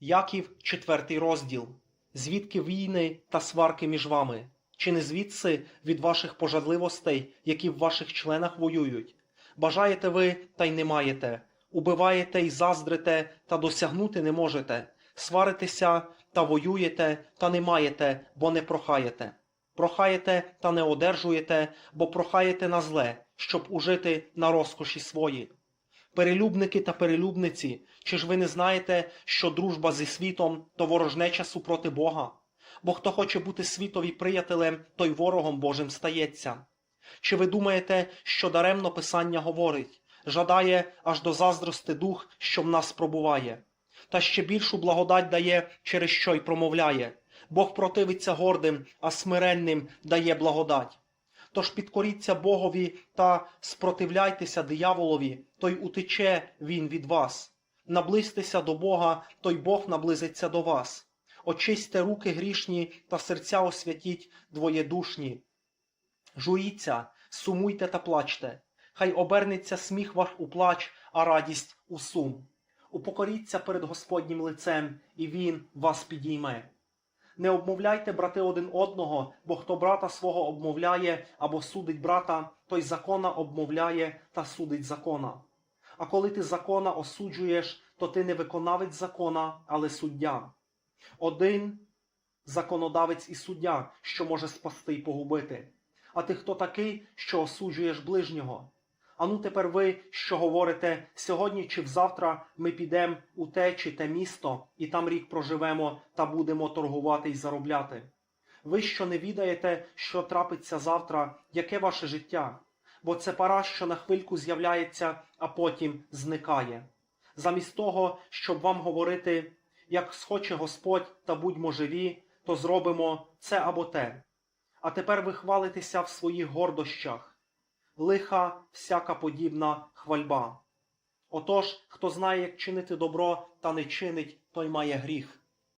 Яків, четвертий розділ. Звідки війни та сварки між вами? Чи не звідси від ваших пожадливостей, які в ваших членах воюють? Бажаєте ви та й не маєте, убиваєте й заздрите та досягнути не можете, сваритеся та воюєте та не маєте, бо не прохаєте. Прохаєте та не одержуєте, бо прохаєте на зле, щоб ужити на розкоші свої. Перелюбники та перелюбниці, чи ж ви не знаєте, що дружба зі світом то ворожнеча супроти Бога? Бо хто хоче бути світові приятелем, той ворогом Божим стається. Чи ви думаєте, що даремно Писання говорить, жадає аж до заздрости дух, що в нас пробуває, та ще більшу благодать дає, через що й промовляє. Бог противиться гордим, а смиренним дає благодать. Тож підкоріться Богові та спротивляйтеся дияволові, то й утече він від вас. Наблизьтеся до Бога, то й Бог наблизиться до вас. Очисьте руки грішні та серця освятіть двоєдушні. Журіться, сумуйте та плачте. Хай обернеться сміх ваш у плач, а радість у сум. Упокоріться перед Господнім лицем, і Він вас підійме. Не обмовляйте, брати, один одного, бо хто брата свого обмовляє або судить брата, той закона обмовляє та судить закона. А коли ти закона осуджуєш, то ти не виконавець закона, але суддя. Один законодавець і суддя, що може спасти й погубити. А ти хто такий, що осуджуєш ближнього? Ану тепер ви, що говорите, сьогодні чи взавтра ми підемо у те чи те місто, і там рік проживемо та будемо торгувати й заробляти. Ви що не відаєте, що трапиться завтра, яке ваше життя? Бо це пара, що на хвильку з'являється, а потім зникає. Замість того, щоб вам говорити, як схоче Господь та будьмо живі, то зробимо це або те. А тепер ви хвалитеся в своїх гордощах лиха всяка подібна хвальба. Отож, хто знає, як чинити добро та не чинить, той має гріх.